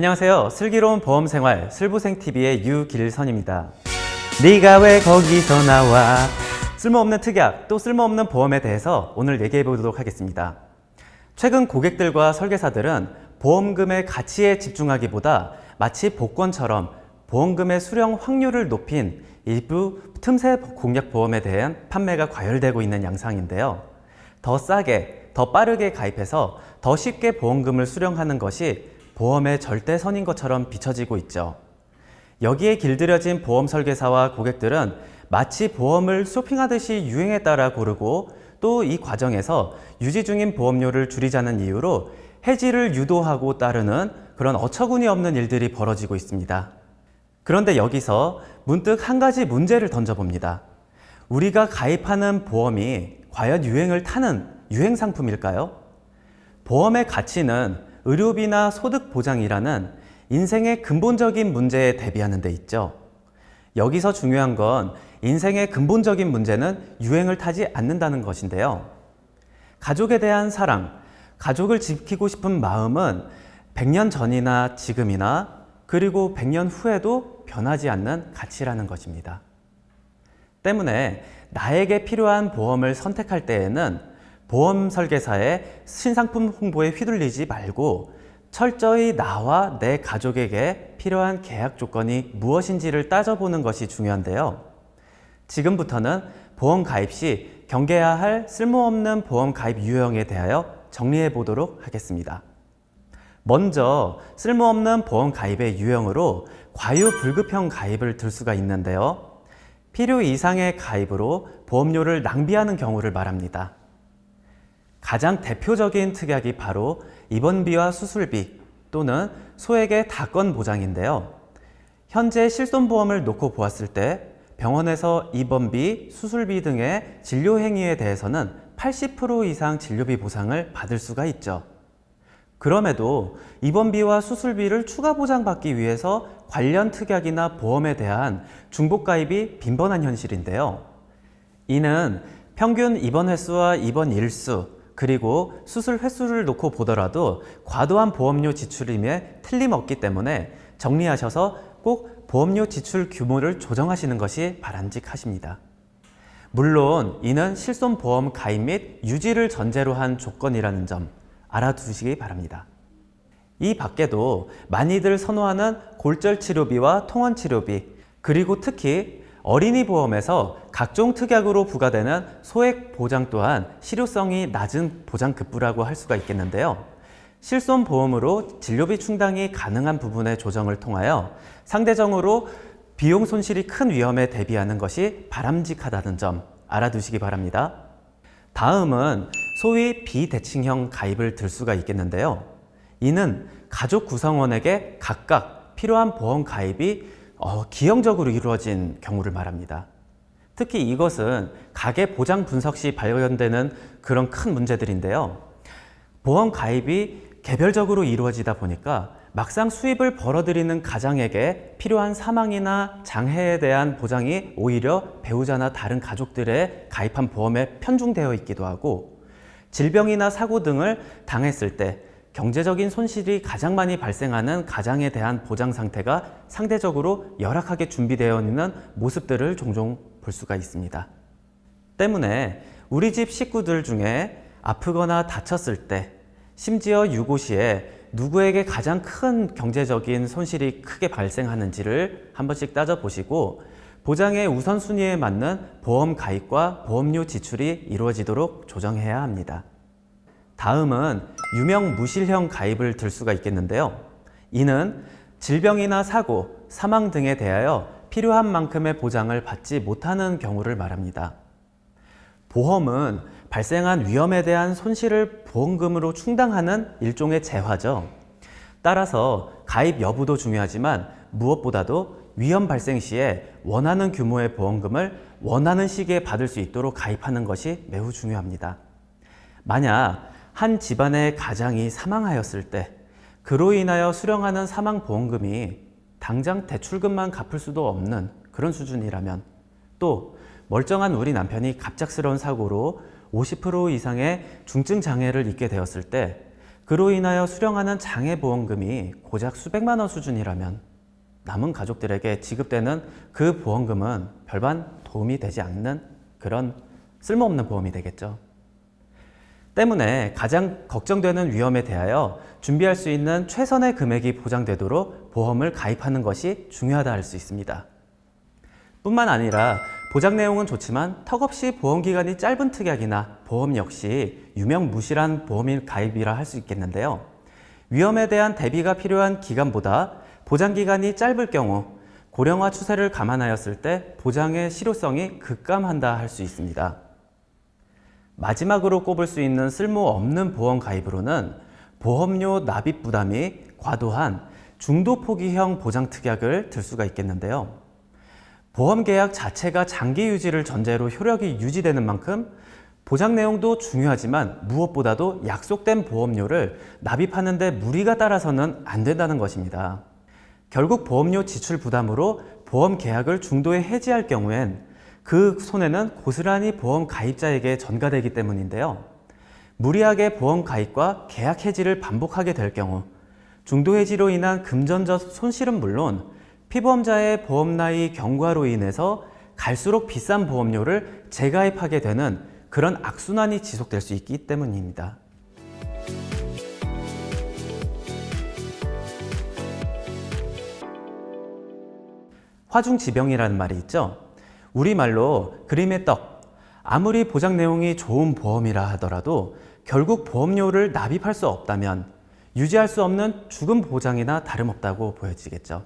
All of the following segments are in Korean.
안녕하세요. 슬기로운 보험 생활 슬보생TV의 유길선입니다. 네가 왜 거기서 나와? 쓸모없는 특약 또 쓸모없는 보험에 대해서 오늘 얘기해 보도록 하겠습니다. 최근 고객들과 설계사들은 보험금의 가치에 집중하기보다 마치 복권처럼 보험금의 수령 확률을 높인 일부 틈새 공약 보험에 대한 판매가 과열되고 있는 양상인데요. 더 싸게, 더 빠르게 가입해서 더 쉽게 보험금을 수령하는 것이 보험의 절대선인 것처럼 비춰지고 있죠. 여기에 길들여진 보험 설계사와 고객들은 마치 보험을 쇼핑하듯이 유행에 따라 고르고 또 이 과정에서 유지 중인 보험료를 줄이자는 이유로 해지를 유도하고 따르는 그런 어처구니 없는 일들이 벌어지고 있습니다. 그런데 여기서 문득 한 가지 문제를 던져봅니다. 우리가 가입하는 보험이 과연 유행을 타는 유행 상품일까요? 보험의 가치는 의료비나 소득 보장이라는 인생의 근본적인 문제에 대비하는 데 있죠. 여기서 중요한 건 인생의 근본적인 문제는 유행을 타지 않는다는 것인데요. 가족에 대한 사랑, 가족을 지키고 싶은 마음은 100년 전이나 지금이나 그리고 100년 후에도 변하지 않는 가치라는 것입니다. 때문에 나에게 필요한 보험을 선택할 때에는 보험 설계사의 신상품 홍보에 휘둘리지 말고 철저히 나와 내 가족에게 필요한 계약 조건이 무엇인지를 따져보는 것이 중요한데요. 지금부터는 보험 가입 시 경계해야 할 쓸모없는 보험 가입 유형에 대하여 정리해 보도록 하겠습니다. 먼저 쓸모없는 보험 가입의 유형으로 과유불급형 가입을 들 수가 있는데요. 필요 이상의 가입으로 보험료를 낭비하는 경우를 말합니다. 가장 대표적인 특약이 바로 입원비와 수술비 또는 소액의 다건 보장인데요. 현재 실손보험을 놓고 보았을 때 병원에서 입원비, 수술비 등의 진료 행위에 대해서는 80% 이상 진료비 보상을 받을 수가 있죠. 그럼에도 입원비와 수술비를 추가 보장받기 위해서 관련 특약이나 보험에 대한 중복 가입이 빈번한 현실인데요. 이는 평균 입원 횟수와 입원 일수, 그리고 수술 횟수를 놓고 보더라도 과도한 보험료 지출임에 틀림없기 때문에 정리하셔서 꼭 보험료 지출 규모를 조정하시는 것이 바람직하십니다. 물론 이는 실손보험 가입 및 유지를 전제로 한 조건이라는 점 알아두시기 바랍니다. 이 밖에도 많이들 선호하는 골절 치료비와 통원 치료비, 그리고 특히 어린이 보험에서 각종 특약으로 부과되는 소액 보장 또한 실효성이 낮은 보장 급부라고 할 수가 있겠는데요. 실손 보험으로 진료비 충당이 가능한 부분의 조정을 통하여 상대적으로 비용 손실이 큰 위험에 대비하는 것이 바람직하다는 점 알아두시기 바랍니다. 다음은 소위 비대칭형 가입을 들 수가 있겠는데요. 이는 가족 구성원에게 각각 필요한 보험 가입이 어, 기형적으로 이루어진 경우를 말합니다. 특히 이것은 가계 보장 분석 시 발견되는 그런 큰 문제들인데요. 보험 가입이 개별적으로 이루어지다 보니까 막상 수입을 벌어들이는 가장에게 필요한 사망이나 장해에 대한 보장이 오히려 배우자나 다른 가족들의 가입한 보험에 편중되어 있기도 하고 질병이나 사고 등을 당했을 때 경제적인 손실이 가장 많이 발생하는 가장에 대한 보장 상태가 상대적으로 열악하게 준비되어 있는 모습들을 종종 볼 수가 있습니다. 때문에 우리 집 식구들 중에 아프거나 다쳤을 때 심지어 유고 시에 누구에게 가장 큰 경제적인 손실이 크게 발생하는지를 한 번씩 따져보시고 보장의 우선순위에 맞는 보험 가입과 보험료 지출이 이루어지도록 조정해야 합니다. 다음은 유명 무실형 가입을 들 수가 있겠는데요. 이는 질병이나 사고, 사망 등에 대하여 필요한 만큼의 보장을 받지 못하는 경우를 말합니다. 보험은 발생한 위험에 대한 손실을 보험금으로 충당하는 일종의 재화죠. 따라서 가입 여부도 중요하지만 무엇보다도 위험 발생 시에 원하는 규모의 보험금을 원하는 시기에 받을 수 있도록 가입하는 것이 매우 중요합니다. 만약 한 집안의 가장이 사망하였을 때 그로 인하여 수령하는 사망 보험금이 당장 대출금만 갚을 수도 없는 그런 수준이라면 또 멀쩡한 우리 남편이 갑작스러운 사고로 50% 이상의 중증 장애를 입게 되었을 때 그로 인하여 수령하는 장애 보험금이 고작 수백만 원 수준이라면 남은 가족들에게 지급되는 그 보험금은 별반 도움이 되지 않는 그런 쓸모없는 보험이 되겠죠. 때문에 가장 걱정되는 위험에 대하여 준비할 수 있는 최선의 금액이 보장되도록 보험을 가입하는 것이 중요하다 할 수 있습니다. 뿐만 아니라 보장 내용은 좋지만 턱없이 보험 기간이 짧은 특약이나 보험 역시 유명 무실한 보험인 가입이라 할 수 있겠는데요. 위험에 대한 대비가 필요한 기간보다 보장 기간이 짧을 경우 고령화 추세를 감안하였을 때 보장의 실효성이 급감한다 할 수 있습니다. 마지막으로 꼽을 수 있는 쓸모없는 보험 가입으로는 보험료 납입 부담이 과도한 중도 포기형 보장 특약을 들 수가 있겠는데요. 보험 계약 자체가 장기 유지를 전제로 효력이 유지되는 만큼 보장 내용도 중요하지만 무엇보다도 약속된 보험료를 납입하는데 무리가 따라서는 안 된다는 것입니다. 결국 보험료 지출 부담으로 보험 계약을 중도에 해지할 경우엔 그 손해는 고스란히 보험 가입자에게 전가되기 때문인데요. 무리하게 보험 가입과 계약 해지를 반복하게 될 경우 중도 해지로 인한 금전적 손실은 물론 피보험자의 보험 나이 경과로 인해서 갈수록 비싼 보험료를 재가입하게 되는 그런 악순환이 지속될 수 있기 때문입니다. 화중지병이라는 말이 있죠. 우리말로 그림의 떡. 아무리 보장 내용이 좋은 보험이라 하더라도 결국 보험료를 납입할 수 없다면 유지할 수 없는 죽음 보장이나 다름없다고 보여지겠죠.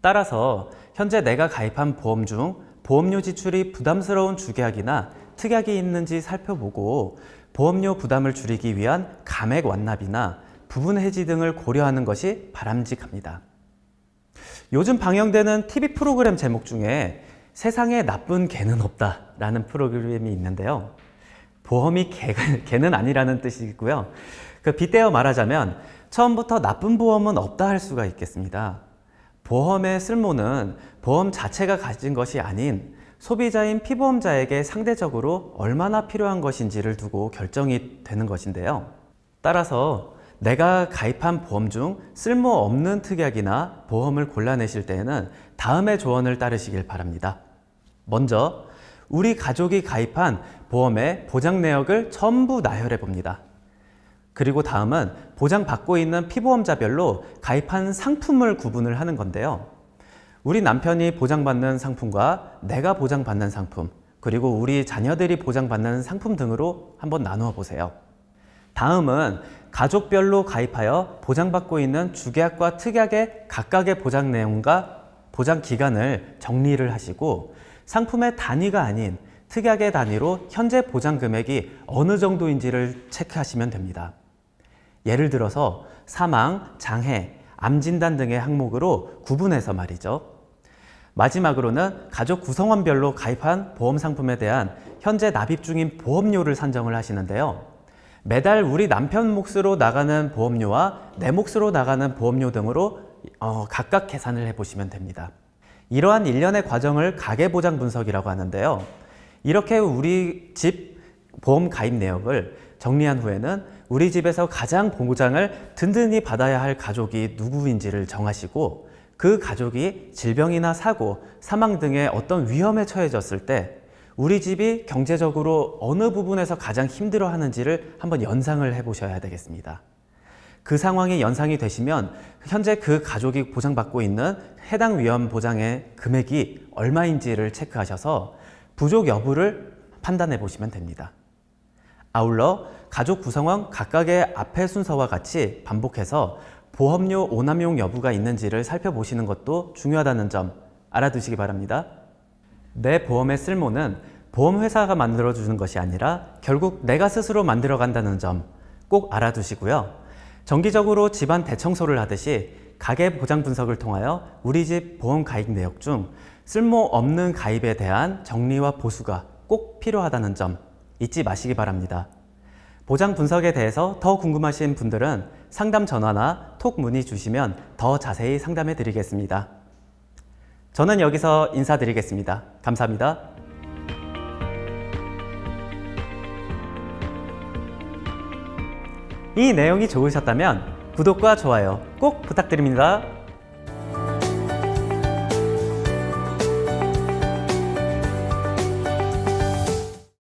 따라서 현재 내가 가입한 보험 중 보험료 지출이 부담스러운 주계약이나 특약이 있는지 살펴보고 보험료 부담을 줄이기 위한 감액 완납이나 부분 해지 등을 고려하는 것이 바람직합니다. 요즘 방영되는 TV 프로그램 제목 중에 세상에 나쁜 개는 없다라는 프로그램이 있는데요. 보험이 개, 개는 아니라는 뜻이고요. 그 빗대어 말하자면 처음부터 나쁜 보험은 없다 할 수가 있겠습니다. 보험의 쓸모는 보험 자체가 가진 것이 아닌 소비자인 피보험자에게 상대적으로 얼마나 필요한 것인지를 두고 결정이 되는 것인데요. 따라서 내가 가입한 보험 중 쓸모없는 특약이나 보험을 골라내실 때에는 다음의 조언을 따르시길 바랍니다. 먼저 우리 가족이 가입한 보험의 보장 내역을 전부 나열해 봅니다. 그리고 다음은 보장받고 있는 피보험자별로 가입한 상품을 구분을 하는 건데요. 우리 남편이 보장받는 상품과 내가 보장받는 상품, 그리고 우리 자녀들이 보장받는 상품 등으로 한번 나누어 보세요. 다음은 가족별로 가입하여 보장받고 있는 주계약과 특약의 각각의 보장 내용과 보장 기간을 정리를 하시고 상품의 단위가 아닌 특약의 단위로 현재 보장 금액이 어느 정도인지를 체크하시면 됩니다. 예를 들어서 사망, 장애, 암 진단 등의 항목으로 구분해서 말이죠. 마지막으로는 가족 구성원별로 가입한 보험 상품에 대한 현재 납입 중인 보험료를 산정을 하시는데요. 매달 우리 남편 몫으로 나가는 보험료와 내 몫으로 나가는 보험료 등으로 어, 각각 계산을 해보시면 됩니다. 이러한 일련의 과정을 가계보장 분석이라고 하는데요. 이렇게 우리 집 보험 가입 내역을 정리한 후에는 우리 집에서 가장 보장을 든든히 받아야 할 가족이 누구인지를 정하시고 그 가족이 질병이나 사고, 사망 등의 어떤 위험에 처해졌을 때 우리 집이 경제적으로 어느 부분에서 가장 힘들어 하는지를 한번 연상을 해 보셔야 되겠습니다. 그 상황이 연상이 되시면 현재 그 가족이 보장받고 있는 해당 위험 보장의 금액이 얼마인지를 체크하셔서 부족 여부를 판단해 보시면 됩니다. 아울러 가족 구성원 각각의 앞의 순서와 같이 반복해서 보험료 오남용 여부가 있는지를 살펴보시는 것도 중요하다는 점 알아두시기 바랍니다. 내 보험의 쓸모는 보험회사가 만들어주는 것이 아니라 결국 내가 스스로 만들어간다는 점 꼭 알아두시고요. 정기적으로 집안 대청소를 하듯이 가계 보장 분석을 통하여 우리 집 보험 가입 내역 중 쓸모없는 가입에 대한 정리와 보수가 꼭 필요하다는 점 잊지 마시기 바랍니다. 보장 분석에 대해서 더 궁금하신 분들은 상담 전화나 톡 문의 주시면 더 자세히 상담해 드리겠습니다. 저는 여기서 인사드리겠습니다. 감사합니다. 이 내용이 좋으셨다면 구독과 좋아요 꼭 부탁드립니다.